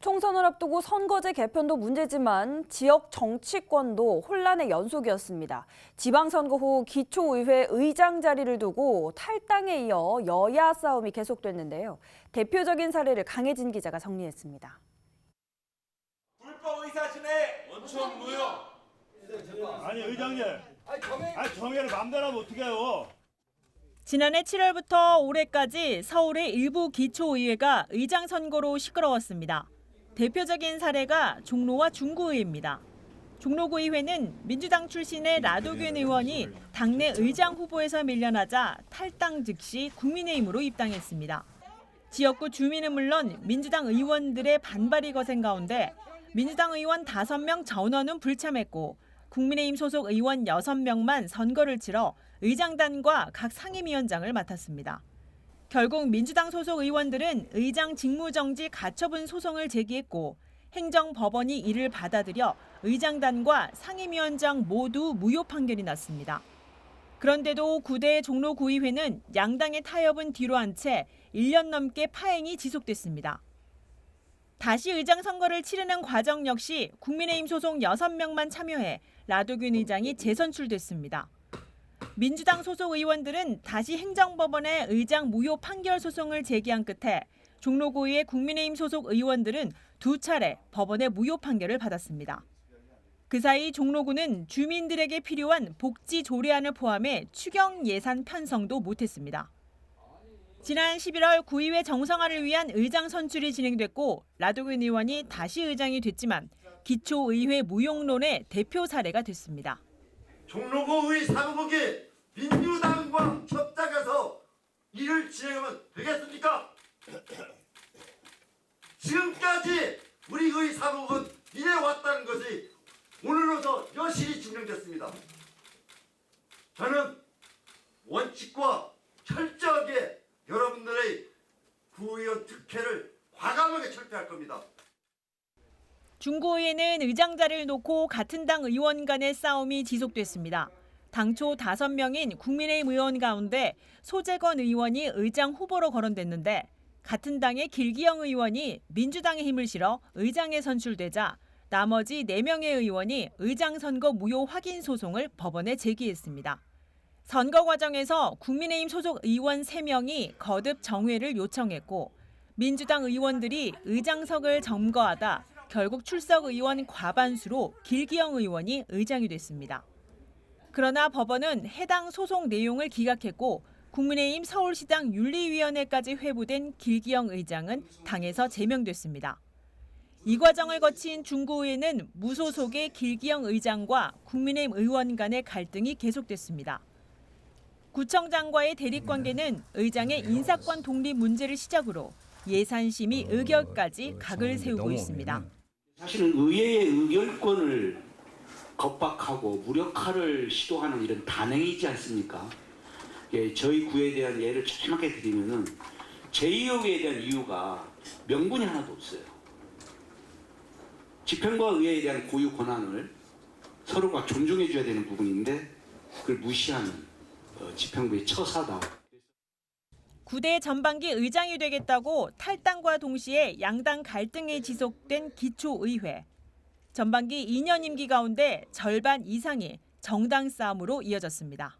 총선을 앞두고 선거제 개편도 문제지만 지역 정치권도 혼란의 연속이었습니다. 지방선거 후 기초의회 의장 자리를 두고 탈당에 이어 여야 싸움이 계속됐는데요. 대표적인 사례를 강혜진 기자가 정리했습니다. 불법 의사진의 원천 무효. 아니 의장님, 아니 정해를 맘대로 하면 어떡해요? 지난해 7월부터 올해까지 서울의 일부 기초의회가 의장 선거로 시끄러웠습니다. 대표적인 사례가 종로와 중구의회입니다. 종로구의회는 민주당 출신의 라도균 의원이 당내 의장 후보에서 밀려나자 탈당 즉시 국민의힘으로 입당했습니다. 지역구 주민은 물론 민주당 의원들의 반발이 거센 가운데 민주당 의원 5명 전원은 불참했고 국민의힘 소속 의원 6명만 선거를 치러 의장단과 각 상임위원장을 맡았습니다. 결국 민주당 소속 의원들은 의장 직무정지 가처분 소송을 제기했고 행정법원이 이를 받아들여 의장단과 상임위원장 모두 무효 판결이 났습니다. 그런데도 9대 종로구의회는 양당의 타협은 뒤로 한 채 1년 넘게 파행이 지속됐습니다. 다시 의장 선거를 치르는 과정 역시 국민의힘 소속 6명만 참여해 라도균 의장이 재선출됐습니다. 민주당 소속 의원들은 다시 행정법원에 의장 무효 판결 소송을 제기한 끝에 종로구의 국민의힘 소속 의원들은 두 차례 법원의 무효 판결을 받았습니다. 그 사이 종로구는 주민들에게 필요한 복지 조례안을 포함해 추경 예산 편성도 못했습니다. 지난 11월 구의회 정상화를 위한 의장 선출이 진행됐고 라도균 의원이 다시 의장이 됐지만 기초의회 무용론의 대표 사례가 됐습니다. 종로구의 사무국 지금까지 우리 의 사무국은 이래왔다는 것이 오늘로서 여실히 증명됐습니다. 저는 원칙과 철저하게 여러분들의 구의원 특혜를 과감하게 철폐할 겁니다. 중구의회는 의장 자리를 놓고 같은 당 의원 간의 싸움이 지속됐습니다. 당초 5명인 국민의힘 의원 가운데 소재건 의원이 의장 후보로 거론됐는데 같은 당의 길기영 의원이 민주당의 힘을 실어 의장에 선출되자 나머지 4명의 의원이 의장 선거 무효 확인 소송을 법원에 제기했습니다. 선거 과정에서 국민의힘 소속 의원 3명이 거듭 정회를 요청했고 민주당 의원들이 의장석을 점거하다 결국 출석 의원 과반수로 길기영 의원이 의장이 됐습니다. 그러나 법원은 해당 소송 내용을 기각했고 국민의힘 서울시당 윤리위원회까지 회부된 길기영 의장은 당에서 제명됐습니다. 이 과정을 거친 중구의회는 무소속의 길기영 의장과 국민의힘 의원 간의 갈등이 계속됐습니다. 구청장과의 대립 관계는 의장의 인사권 독립 문제를 시작으로 예산심의 의결까지 각을 세우고 있습니다. 사실은 의회의 의결권을 겁박하고 무력화를 시도하는 이런 단행이지 않습니까? 예, 저희 구에 대한 예를 조금하게 드리면은 제2의회에 대한 이유가 명분이 하나도 없어요. 집행과 의회에 대한 고유 권한을 서로가 존중해줘야 되는 부분인데 그걸 무시하는 어, 집행부의 처사다. 9대 전반기 의장이 되겠다고 탈당과 동시에 양당 갈등이 지속된 기초의회. 전반기 2년 임기 가운데 절반 이상이 정당 싸움으로 이어졌습니다.